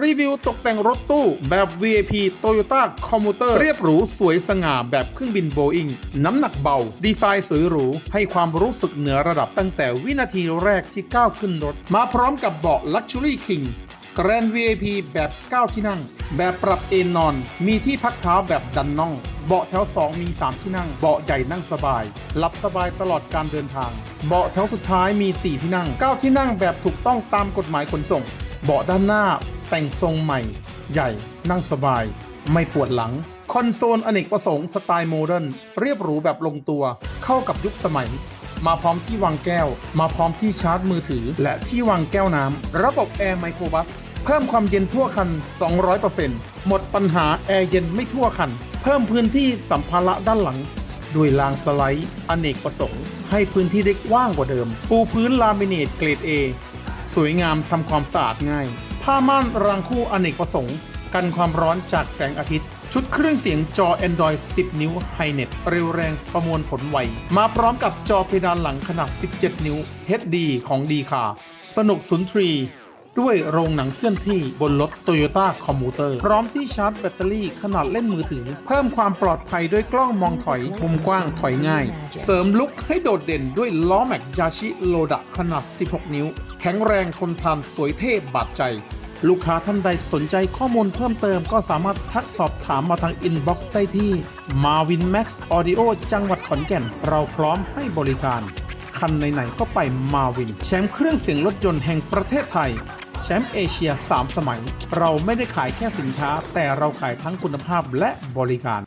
รีวิวตกแต่งรถตู้แบบ VIP Toyota Commuter เรียบหรูสวยสง่าแบบเครื่องบินโบอิงน้ำหนักเบา ดีไซน์สวยหรู ให้ความรู้สึกเหนือระดับตั้งแต่วินาทีแรกที่ก้าวขึ้นรถ มาพร้อมกับเบาะ Luxury King Grand VIP แบบ 9 ที่นั่ง แบบปรับเอนนอน มีที่พักเท้าแบบดันน่อง เบาะแถว 2 มี 3 ที่นั่ง เบาะใหญ่นั่งสบาย หลับสบายตลอดการเดินทาง เบาะแถวสุดท้ายมี 4 ที่นั่ง 9 ที่นั่งแบบถูกต้องตามกฎหมายขนส่ง เบาะด้านหน้า แต่งทรงใหม่ ใหญ่ นั่งสบาย ไม่ปวดหลัง คอนโซลอเนกประสงค์สไตล์โมเดิร์นเรียบหรูแบบลงตัว เข้ากับยุคสมัย มาพร้อมที่วางแก้ว มาพร้อมที่ชาร์จมือถือ และที่วางแก้วน้ำ ระบบแอร์ไมโครบัสเพิ่มความเย็นทั่วคัน 200%หมดปัญหาแอร์เย็นไม่ทั่วคัน เพิ่มพื้นที่สัมภาระด้านหลังด้วยรางสไลด์อเนกประสงค์ ให้พื้นที่ได้กว้างกว่าเดิม ปูพื้นลามิเนตเกรด A สวยงามทำความสะอาดง่าย ผ้าม่านรางคู่อเนกประสงค์ กันความร้อนจากแสงอาทิตย์ ชุดเครื่องเสียงจอ Android 10 นิ้วไฮเน็ตเร็วแรงประมวลผลไว มาพร้อมกับจอเพดานหลังขนาด 17 นิ้ว HD ของดีคาสนุกสุนทรีด้วยโรงหนังเคลื่อนที่บนรถ Toyota Commuter พร้อมที่ชาร์จแบตเตอรี่ขนาดเล่นมือถือ เพิ่มความปลอดภัยด้วยกล้องมองถอยมุมกว้างถอยง่าย เสริมลุกให้โดดเด่นด้วยล้อแม็กยาชิโลดะขนาด 16 นิ้ว แข็งแรงทนทานสวยเท่บาดใจ ลูกค้าท่านใดสนใจข้อมูลเพิ่มเติมก็สามารถทักสอบถามมาทางอินบ็อกซ์ได้ที่ Marvin Max Audio จังหวัดขอนแก่น เราพร้อมให้บริการ คันไหนๆก็ไปมาวินแชมป์เครื่องเสียงรถยนต์แห่งประเทศไทย แชมป์เอเชีย 3 สมัย เราไม่ได้ขายแค่สินค้า แต่เราขายทั้งคุณภาพและบริการ